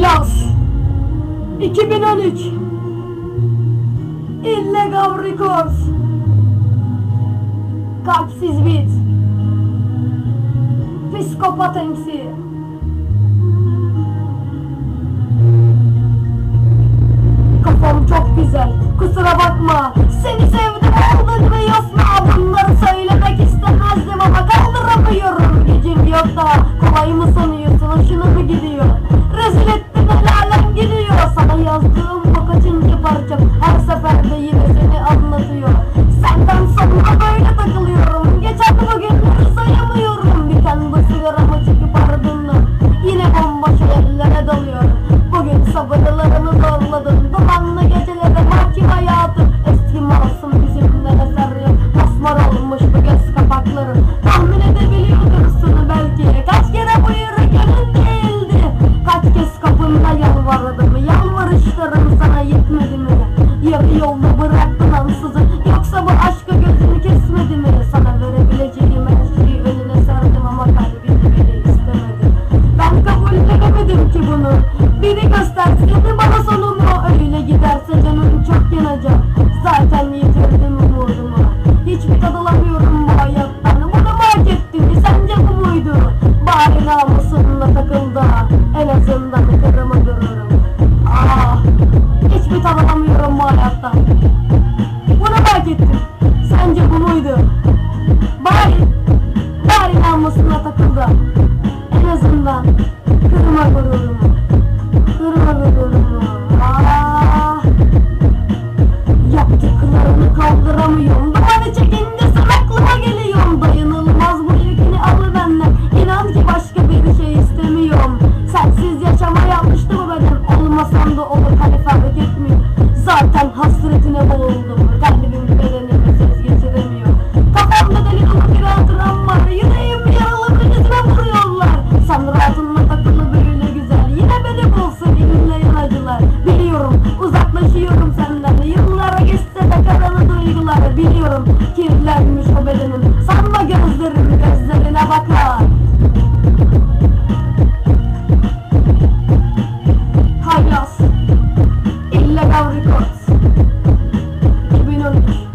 Yaz 2013 Illegal Records Kalpsiz Beat Psikopat MC Kafam çok güzel. Kusura bakma. Seni sevdim oldun ve yosma Bunları söylemek istemezdim ama kaldıramıyorum Gücüm yok da kolay mı sanıyorsun? Hoşuna mı gidiyor ellere dalıyorum Bugün sabırlarımı zorladın Dumanlı gecelerde mahkum hayatım. Eski masum yüzümden eser yok Masmar olmuş bu göz kapakları yanacak Zaten yitirdim umudumu Hiçbir tad alamıyorum bu hayattan. Bunu mu hak ettin sence bu muydu? Bari namusumla takıl da En azından kırımı dururum Ah Hiçbir tad alamıyorum bu hayattan. Bunu mu hak Sence bu muydu? Bari Bari namusuna takıl da En azından Kırma gururumu Kırma gururumu hasretine boğuldum Kalbim bedenimi geçiremiyor Kafamda deli dolu bir hatıram var. Yüreğim yaralı kıcısına vuruyorlar. Sandır altında takılı böyle güzel. Yine beni bulsun elimle acılar Biliyorum uzaklaşıyorum senden. Yıllara geçse de karalı duygular. Biliyorum kirlenmiş o bedenim Sanma gözlerimi gözlerine bakar. Lord.